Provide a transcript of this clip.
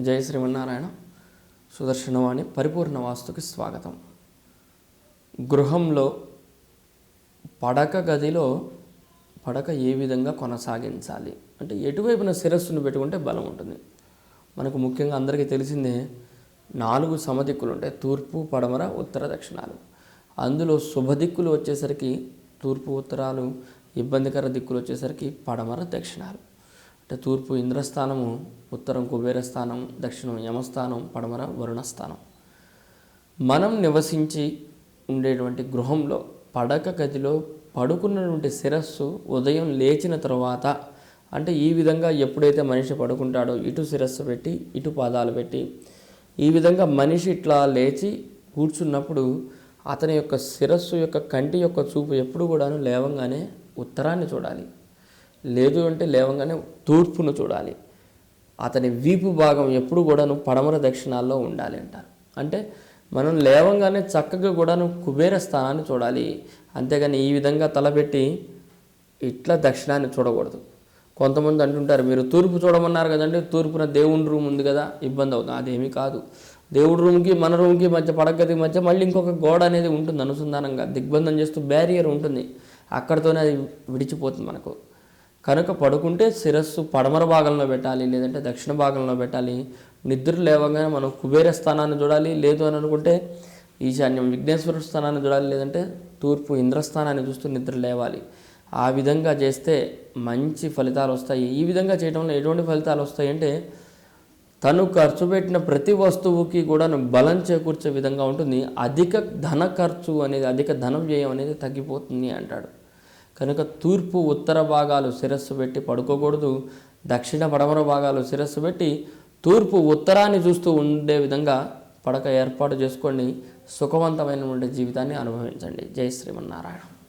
జయ శ్రీమన్నారాయణ. సుదర్శనవాణి. పరిపూర్ణ వాస్తుకి స్వాగతం. గృహంలో పడక గదిలో పడక ఏ విధంగా కొనసాగించాలి? అంటే ఎటువైపున శిరస్సును పెట్టుకుంటే బలం ఉంటుంది. మనకు ముఖ్యంగా అందరికీ తెలిసిందే నాలుగు సమదిక్కులు ఉంటాయి తూర్పు పడమర ఉత్తర దక్షిణాలు. అందులో శుభదిక్కులు వచ్చేసరికి తూర్పు ఉత్తరాలు ఇబ్బందికర దిక్కులు వచ్చేసరికి పడమర దక్షిణాలు. అంటే తూర్పు ఇంద్రస్థానము ఉత్తరం కుబేర స్థానం దక్షిణం యమస్థానం పడమర వరుణ స్థానం మనం నివసించి ఉండేటువంటి గృహంలో పడక గదిలో పడుకున్నటువంటి శిరస్సు ఉదయం లేచిన తర్వాత అంటే ఈ విధంగా ఎప్పుడైతే మనిషి పడుకుంటాడో ఇటు శిరస్సు పెట్టి ఇటు పాదాలు పెట్టి ఈ విధంగా మనిషి ఇట్లా లేచి కూర్చున్నప్పుడు అతని యొక్క శిరస్సు యొక్క కంటి యొక్క చూపు ఎప్పుడు కూడాను లేవంగానే ఉత్తరాన్ని చూడాలి. లేదు అంటే లేవంగానే తూర్పును చూడాలి. అతని వీపు భాగం ఎప్పుడు కూడాను పడమర దక్షిణాల్లో ఉండాలి అంటారు. అంటే మనం లేవంగానే చక్కగా కూడాను కుబేర స్థానాన్ని చూడాలి. అంతేగాని ఈ విధంగా తలపెట్టి ఇట్లా దక్షిణాన్ని చూడకూడదు. కొంతమంది అంటుంటారు మీరు తూర్పు చూడమన్నారు కదండి తూర్పున దేవుని రూమ్ ఉంది కదా ఇబ్బంది అవుతుంది. అదేమీ కాదు. దేవుడి రూమ్కి మన రూమ్కి మధ్య పడగదికి మధ్య మళ్ళీ ఇంకొక గోడ అనేది ఉంటుంది అనుసంధానంగా దిగ్బంధం చేస్తూ బ్యారియర్ ఉంటుంది. అక్కడితోనే అది విడిచిపోతుంది మనకు. కనుక పడుకుంటే శిరస్సు పడమర భాగంలో పెట్టాలి లేదంటే దక్షిణ భాగంలో పెట్టాలి. నిద్ర లేవగానే మనం కుబేర స్థానాన్ని చూడాలి. లేదు అని అనుకుంటే ఈశాన్యం విఘ్నేశ్వర స్థానాన్ని చూడాలి లేదంటే తూర్పు ఇంద్రస్థానాన్ని చూస్తూ నిద్ర లేవాలి. ఆ విధంగా చేస్తే మంచి ఫలితాలు వస్తాయి. ఈ విధంగా చేయడంలో ఎటువంటి ఫలితాలు వస్తాయంటే తను ఖర్చు పెట్టిన ప్రతి వస్తువుకి కూడా బలం చేకూర్చే విధంగా ఉంటుంది. అధిక ధన ఖర్చు అనేది అధిక ధన వ్యయం అనేది తగ్గిపోతుంది అంటాడు. కనుక తూర్పు ఉత్తర భాగాలు శిరస్సు పెట్టి పడుకోకూడదు దక్షిణ పడమర భాగాలు శిరస్సు పెట్టి తూర్పు ఉత్తరాన్ని చూస్తూ ఉండే విధంగా పడక ఏర్పాటు చేసుకోండి సుఖవంతమైనటువంటి జీవితాన్ని అనుభవించండి. జై శ్రీమన్నారాయణ.